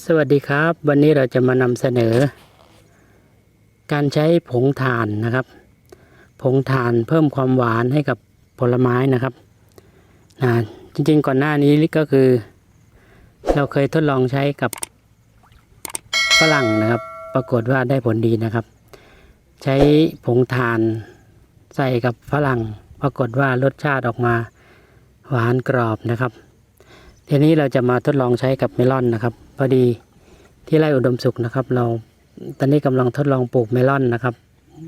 สวัสดีครับ วันนี้เราจะมานำเสนอ การใช้ผงถ่านนะครับ ผงถ่านเพิ่มความหวานให้กับผลไม้นะครับนะจริงๆก่อนหน้านี้ก็คือ เราเคยทดลองใช้กับฝรั่งนะครับ ปรากฏว่าได้ผลดีนะครับ ใช้ผงถ่านใส่กับฝรั่ง ปรากฏว่ารสชาติออกมาหวานกรอบนะครับ ทีนี้เราจะมาทดลองใช้กับเมลอนนะครับ พอดีที่ไร่อุดมสุขนะครับ เราตอนนี้กำลังทดลองปลูกเมลอนนะครับ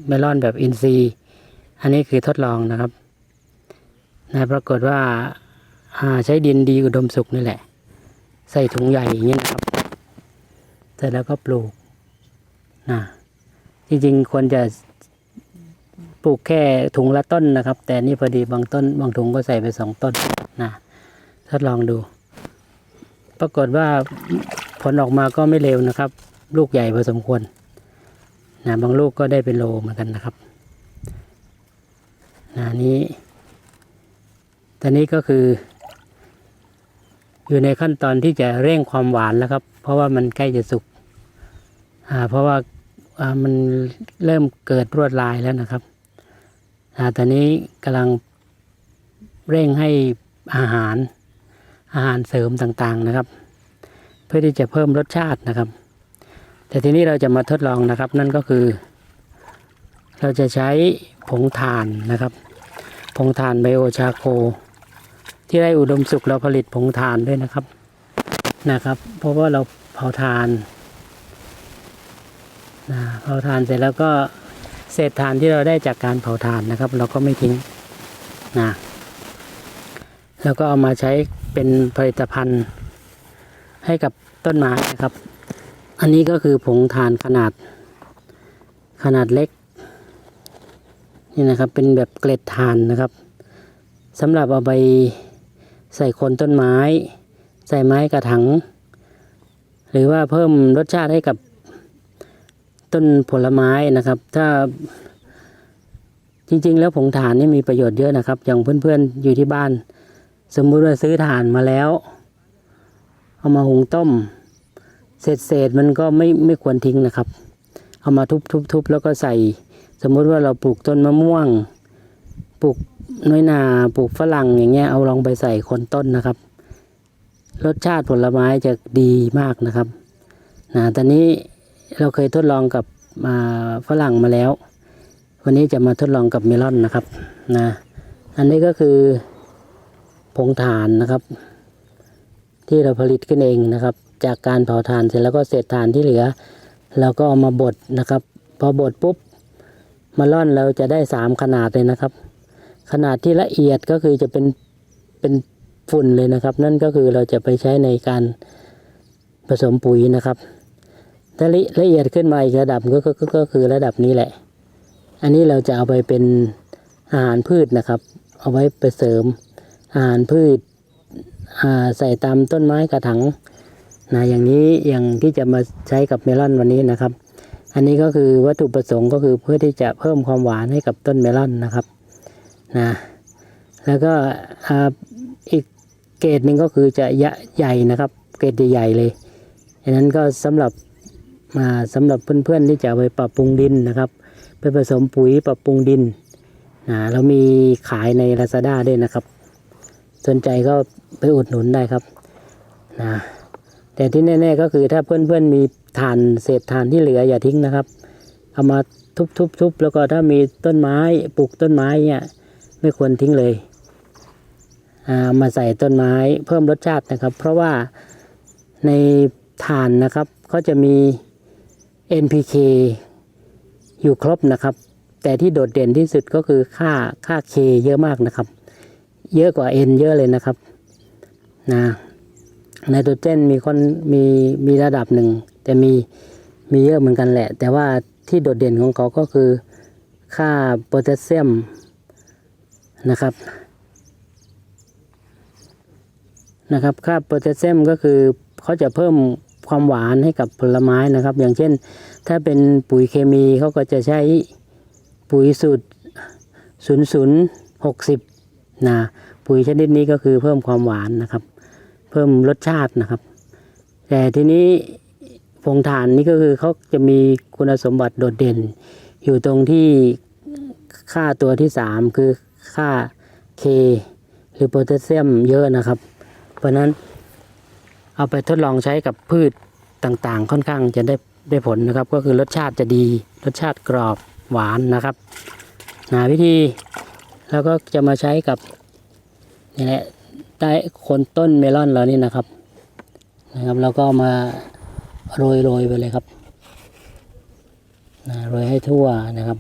เมลอนแบบอินทรีย์ อันนี้คือทดลองนะครับนะปรากฏว่าอ่าใช้ดินดีอุดมสุขนี่แหละ ใส่ถุงใหญ่อย่างนี้นะครับเสร็จแล้วก็ปลูกนะจริงๆควรจะปลูกแค่ถุงละต้นนะครับ แต่นี่พอดีบางต้นบางถุงก็ใส่ไปสองต้นนะทดลองดู ปรากฏว่าผลออกมาก็ไม่เร็วนะครับ ลูกใหญ่พอสมควรนะบางลูกก็ได้เป็นโลเหมือนกันนะครับนะนี้ตอนนี้ก็คือ อยู่ในขั้นตอนที่จะเร่งความหวานแล้วครับ เพราะว่ามันใกล้จะสุกอ่าเพราะว่ามันเริ่มเกิดรวดลายแล้วนะครับอ่าตอนนี้กำลังเร่งให้อาหาร อาหารเสริมต่างๆนะครับ เพื่อที่จะเพิ่มรสชาตินะครับ แต่ทีนี้เราจะมาทดลองนะครับ นั่นก็คือ เราจะใช้ผงถ่านนะครับ ผงถ่านไบโอชาโค ที่ได้อุดมสุขเราผลิตผงถ่านด้วยนะครับนะครับ เพราะว่าเราเผาถ่านนะเผาถ่านเสร็จแล้วก็เศษถ่านที่เราได้จากการเผาถ่านนะครับ เราก็ไม่ทิ้งนะแล้วก็เอามาใช้ เป็นผลิตภัณฑ์ให้กับต้นไม้นะครับ อันนี้ก็คือผงถ่านขนาดขนาดเล็กนี่นะครับเป็นแบบเกล็ดถ่านนะครับสำหรับเอาไปใส่คนต้นไม้ ใส่ไม้กระถางหรือว่าเพิ่มรสชาติให้กับต้นผลไม้นะครับ ถ้าจริงๆ แล้วผงถ่านนี่มีประโยชน์เยอะนะครับ อย่างเพื่อนๆอยู่ที่บ้าน สมมุติว่าซื้อถ่านมาแล้ว เอามาหุงต้ม เศษเศษมันก็ไม่ไม่ควรทิ้งนะครับ เอามาทุบๆๆแล้วก็ใส่ สมมุติว่าเราปลูกต้นมะม่วง ปลูกน้อยนาปลูกฝรั่งอย่างเงี้ยเอาลองไปใส่คนต้นนะครับ รสชาติผลไม้จะดีมากนะครับนะตอนนี้เราเคยทดลองกับอ่าฝรั่งมาแล้ว วันนี้จะมาทดลองกับเมลอนนะครับนะอันนี้ก็คือ ผงถ่านนะครับ ที่เราผลิตขึ้นเองนะครับ จากการเผาถ่านเสร็จแล้วก็เศษถ่านที่เหลือเราก็เอามาบดนะครับ พอบดปุ๊บมาล่อนเราจะได้สามขนาดเลยนะครับ ขนาดที่ละเอียดก็คือจะเป็นเป็นฝุ่นเลยนะครับ นั่นก็คือเราจะไปใช้ในการผสมปุ๋ยนะครับถ้าละเอียดขึ้นมาอีกระดับก็ก็ก็คือระดับนี้แหละ อันนี้เราจะเอาไปเป็นอาหารพืชนะครับ เอาไว้ไปเสริม อาหารพืชใส่ตามต้นไม้กระถางนะอย่างนี้อย่างที่จะมาใช้กับเมลอนวันนี้นะครับ อันนี้ก็คือวัตถุประสงค์ก็คือเพื่อที่จะเพิ่มความหวานให้กับต้นเมลอนนะครับนะแล้วก็อีกเกรดหนึ่งก็คือจะยะใหญ่นะครับ เกรดใหญ่เลยอันนั้นก็สำหรับมาสำหรับเพื่อนๆที่จะไปปรับปรุงดินนะครับ ไปผสมปุ๋ยปรับปรุงดินนะเรามีขายใน Lazada ด้วยนะครับ สนใจก็ไปอุดหนุนได้ครับนะแต่ที่แน่ ๆ ก็คือถ้าเพื่อนๆมีถ่านเศษถ่านที่เหลืออย่าทิ้งนะครับ เอามาทุบๆๆแล้วก็ถ้ามีต้นไม้ปลูกต้นไม้เนี่ยไม่ควรทิ้งเลยเอามาใส่ต้นไม้เพิ่มรสชาตินะครับ เพราะว่าในถ่านนะครับเขาจะมี NPK อยู่ครบนะครับ แต่ที่โดดเด่นที่สุดก็คือค่าค่า K เยอะมากนะครับ เยอะกว่า N เยอะเลยนะครับนะไนโตรเจนมีคนมีมีระดับหนึ่ง แต่มีมีเยอะเหมือนกันแหละ แต่ว่าที่โดดเด่นของเขาก็คือค่าโพแทสเซียมนะครับนะครับค่าโพแทสเซียมก็คือเขาจะเพิ่มความหวานให้กับผลไม้นะครับ อย่างเช่น ถ้าเป็นปุ๋ยเคมีเขาก็จะใช้ปุ๋ยสูตรศู นะปุ๋ยชนิดนี้ก็คือเพิ่มความหวานนะครับ เพิ่มรสชาตินะครับ แต่ทีนี้ผงถ่านนี่ก็คือเขาจะมีคุณสมบัติโดดเด่น อยู่ตรงที่ค่าตัวที่สามคือค่า K หรือโพแทสเซียมเยอะนะครับ เพราะฉะนั้นเอาไปทดลองใช้กับพืชต่างๆ ค่อนข้างจะได้ได้ผลนะครับ ก็คือรสชาติจะดี รสชาติกรอบหวานนะครับนะวิธี แล้วก็จะมาใช้กับนี่แหละใต้โคนต้นเมลอนเรานี่นะครับ นะครับแล้วก็มาโรยโรยไปเลยครับนะโรยให้ทั่วนะครับ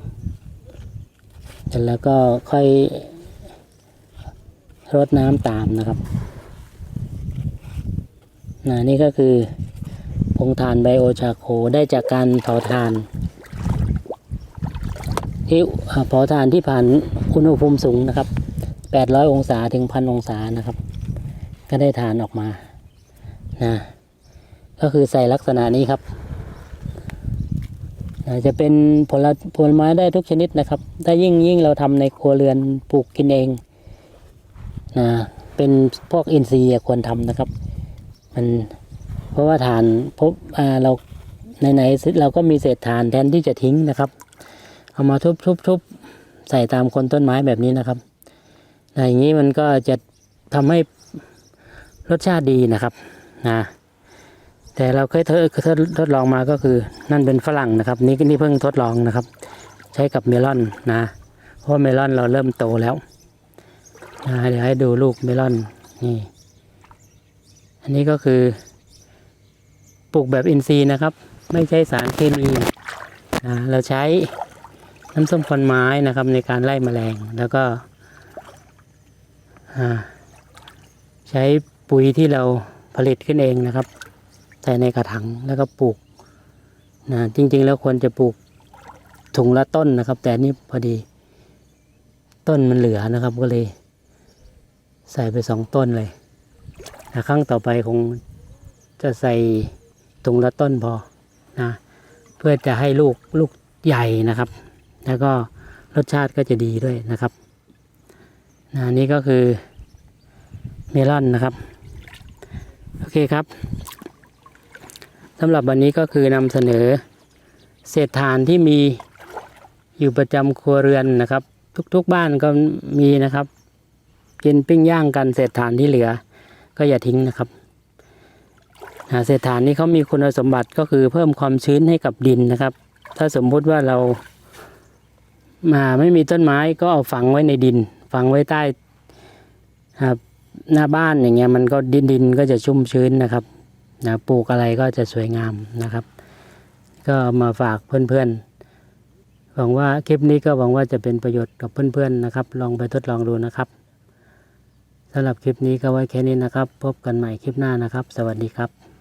เสร็จแล้วก็ค่อยรดน้ำตามนะครับนะนี่ก็คือผงถ่านไบโอชาโคได้จากการเผาถ่าน ที่อ่าเผาถ่านที่ผ่านอุณหภูมิสูงนะครับ 800 องศาถึงพันองศานะครับ ก็ได้ถ่านออกมานะก็คือใส่ลักษณะนี้ครับนะจะเป็นผลผลไม้ได้ทุกชนิดนะครับ ถ้ายิ่งยิ่งเราทำในครัวเรือนปลูกกินเองนะเป็นพวกอินทรีย์ควรทำนะครับ มันเพราะว่าฐานพบอ่าเราไหนๆเราก็มีเศษฐานแทนที่จะทิ้งนะครับ เอามาทุบทุบทุบใส่ตามคนต้นไม้แบบนี้นะครับอย่างนี้มันก็จะทำให้รสชาติดีนะครับนะแต่เราเคยทดทดทดลองมาก็คือนั่นเป็นฝรั่งนะครับ นี่นี่เพิ่งทดลองนะครับ ใช้กับเมลอนนะ เพราะเมลอนเราเริ่มโตแล้วนะเดี๋ยวให้ดูลูกเมลอนนี่ อันนี้ก็คือปลูกแบบอินทรีย์นะครับ ไม่ใช้สารเคมีนะเราใช้ น้ำส้มควันไม้นะครับ ในการไล่แมลงแล้วก็ใช้ปุ๋ยที่เราผลิตขึ้นเองนะครับใส่ในกระถางแล้วก็ปลูกนะจริง ๆ แล้วควรจะปลูกถุงละต้นนะครับ แต่นี่พอดี ต้นมันเหลือนะครับก็เลย ใส่ไปสองต้นเลยนะครั้งต่อไปคงจะใส่ถุงละต้นพอนะเพื่อจะให้ลูกลูกใหญ่นะครับ แล้วก็รสชาติก็จะดีด้วยนะครับนะนี่ก็คือเมลอนนะครับ โอเคครับสำหรับวันนี้ก็คือนำเสนอเศษถ่านที่มีอยู่ประจำครัวเรือนนะครับ ทุกๆบ้านก็มีนะครับกินปิ้งย่างกันเศษถ่านที่เหลือ ก็อย่าทิ้งนะครับเศษถ่านนี้เขามีคุณสมบัติก็คือเพิ่มความชื้นให้กับดินนะครับ ถ้าสมมุติว่าเรา มาไม่มีต้นไม้ก็เอาฝังไว้ในดิน ฝังไว้ใต้ครับหน้าบ้านอย่างเงี้ยมันก็ดินดินก็จะชุ่มชื้นนะครับนะปลูกอะไรก็จะสวยงามนะครับ ก็มาฝากเพื่อนๆหวังว่าคลิปนี้ก็หวังว่าจะเป็นประโยชน์กับเพื่อนๆนะครับ ลองไปทดลองดูนะครับสำหรับคลิปนี้ก็ไว้แค่นี้นะครับ พบกันใหม่คลิปหน้านะครับ สวัสดีครับ